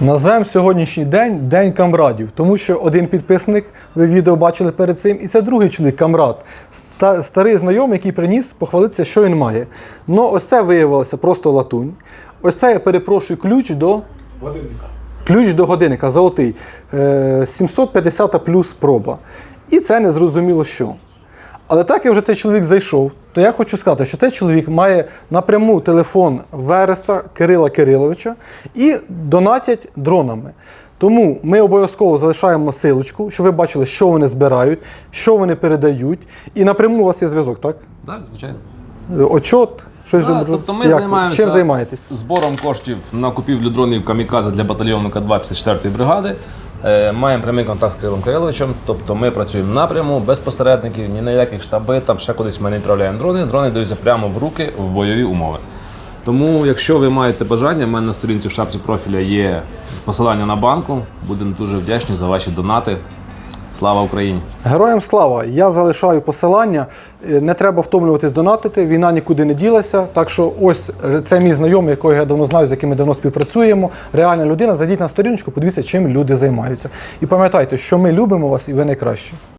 Назвемо сьогоднішній день День камрадів, тому що один підписник, ви відео бачили перед цим, і це другий чоловік камрад, ста- старий знайомий, який приніс похвалитися, що він має. Ну, ось це виявилося просто латунь. Ось це я перепрошую ключ до Годинника. ключ до годинника, золотий. Е, 750 плюс проба. І це не зрозуміло що. Але так як вже цей чоловік зайшов, то я хочу сказати, що цей чоловік має напряму телефон Вереса Кирила Кириловича і донатять дронами. Тому ми обов'язково залишаємо силочку, щоб ви бачили, що вони збирають, що вони передають. І напряму у вас є зв'язок, так? Так, звичайно. Е, Отчот, щось Так, же- тобто ми як ви? займаємося чим займаєтесь? збором коштів на купівлю дронів камікадзе для батальйону К2 54-ї бригади. Е, Маємо прямий контакт з Кирилом Кириловичем, тобто ми працюємо напряму, без посередників, ні на яких штаби, там ще кудись ми не відправляємо дрони. Дрони даються прямо в руки в бойові умови. Тому, якщо ви маєте бажання, в мене на сторінці в шапці профіля є посилання на банку. Будемо дуже вдячні за ваші донати. Слава Україні! Героям слава! Я залишаю посилання. Е, Не треба втомлюватись донатити. Війна нікуди не ділася. Так що, ось е, це мій знайомий, якого я давно знаю, з яким ми давно співпрацюємо. Реальна людина. Зайдіть на сторіночку, подивіться, чим люди займаються. І пам'ятайте, що ми любимо вас і ви найкращі.